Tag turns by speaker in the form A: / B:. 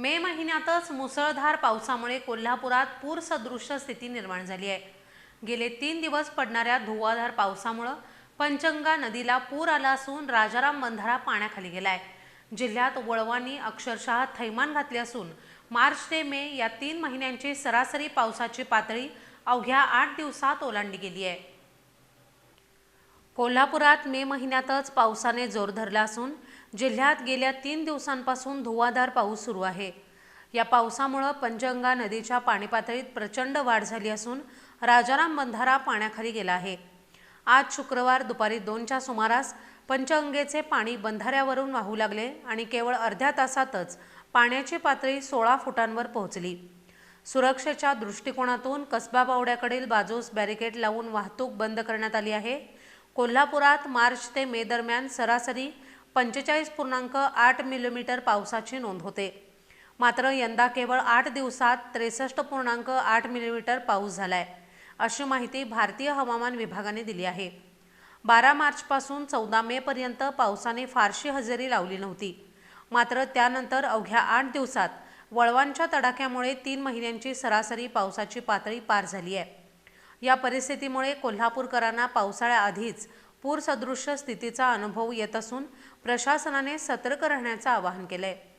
A: मे महिन्यातच मुसळधार पावसामुळे कोल्हापुरात पूरसदृश्य स्थिती निर्माण झाली आहे. गेले तीन दिवस पडणाऱ्या धुवाधार पावसामुळं पंचंगा नदीला पूर आला असून राजाराम बंधारा पाण्याखाली गेला आहे जिल्ह्यात वळवांनी अक्षरशः थैमान घातले असून मार्च ते मे या तीन महिन्यांची सरासरी पावसाची पातळी अवघ्या आठ दिवसात ओलांडली गेली आहे. कोल्हापुरात मे महिन्यातच पावसाने जोर धरला असून जिल्ह्यात गेल्या तीन दिवसांपासून धुवाधार पाऊस सुरू आहे. या पावसामुळं पंचगंगा नदीच्या पाणीपातळीत प्रचंड वाढ झाली असून राजाराम बंधारा पाण्याखाली गेला आहे. आज शुक्रवार दुपारी दोनच्या सुमारास पंचगंगेचे पाणी बंधाऱ्यावरून वाहू लागले आणि केवळ अर्ध्या तासातच पाण्याची पातळी सोळा फुटांवर पोहोचली. सुरक्षेच्या दृष्टिकोनातून कसबा बावड्याकडील बाजूस बॅरिकेड लावून वाहतूक बंद करण्यात आली आहे. कोल्हापुरात मार्च ते मे दरम्यान सरासरी पंचेचाळीस पूर्णांक आठ मिलीमीटर पावसाची नोंद होते. मात्र यंदा केवळ आठ दिवसात त्रेसष्ट पूर्णांक आठ मिलीमीटर पाऊस झालाय अशी माहिती भारतीय हवामान विभागाने दिली आहे. बारा मार्चपासून चौदा मेपर्यंत पावसाने फारशी हजेरी लावली नव्हती. मात्र त्यानंतर अवघ्या आठ दिवसात वळवांच्या तडाख्यामुळे तीन महिन्यांची सरासरी पावसाची पातळी पार झाली आहे. या परिस्थितीमुळे कोल्हापूरकरांना पावसाळ्याआधीच पूरसदृश्य स्थितीचा अनुभव येत असून प्रशासनाने सतर्क राहण्याचं आवाहन केलं आहे